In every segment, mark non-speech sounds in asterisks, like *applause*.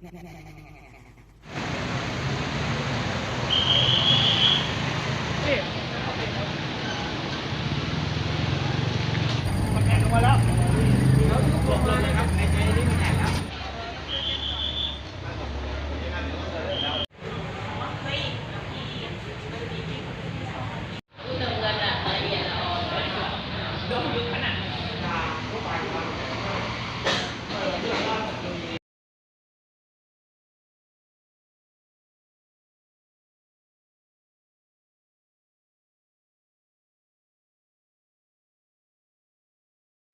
Yeah. *laughs*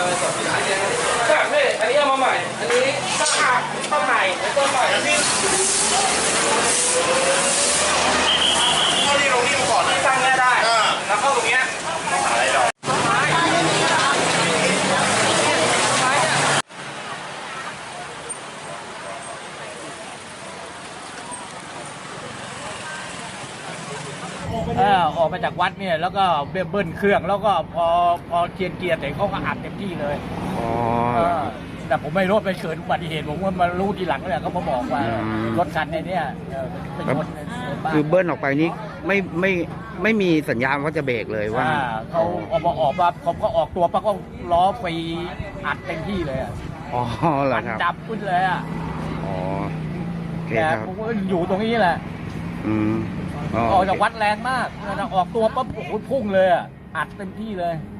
แบบนี้อันนี้เอามาใหม่ อันนี้ข้าวขาข้างใหม่ต้องใหม่พี่เข้าที่ตรงนี้ก่อนที่ตั้งเนี้ยได้ แล้วเข้าตรงเนี้ยอะไรดอก เออออกมาจากวัดเนี่ยแล้วก็เบิ้ลเครื่องแล้วก็พอพอเกียร์เกียร์เสร็จเขาก็อัดเต็มที่เลยอ๋อเออแต่ผมไม่รู้ว่าไปเกิดอุบัติเหตุผมว่ามารู้ทีหลังเนี่ยเขามาบอกว่า อืม รถคันในเนี่ยเออเป็นคนในบ้านคือเบิ้ลออกไปนี้ไม่ไม่ไม่มีสัญญาณว่าจะเบรกเลยว่าอ่าเขาออกมาออกมาเขาก็ออกตัวปั๊บก็ล้อไปอัดเต็มที่เลยอะอ๋อเหรอมันครับจับขึ้นเลยอะอ๋อโอเคแต่ครับผมก็อยู่ตรงนี้แหละ อืม อ๋อออกจากวัดแรงมากออกตัวปั๊บโอ้โหพุ่งเลยอะอัดเต็มที่เลยอ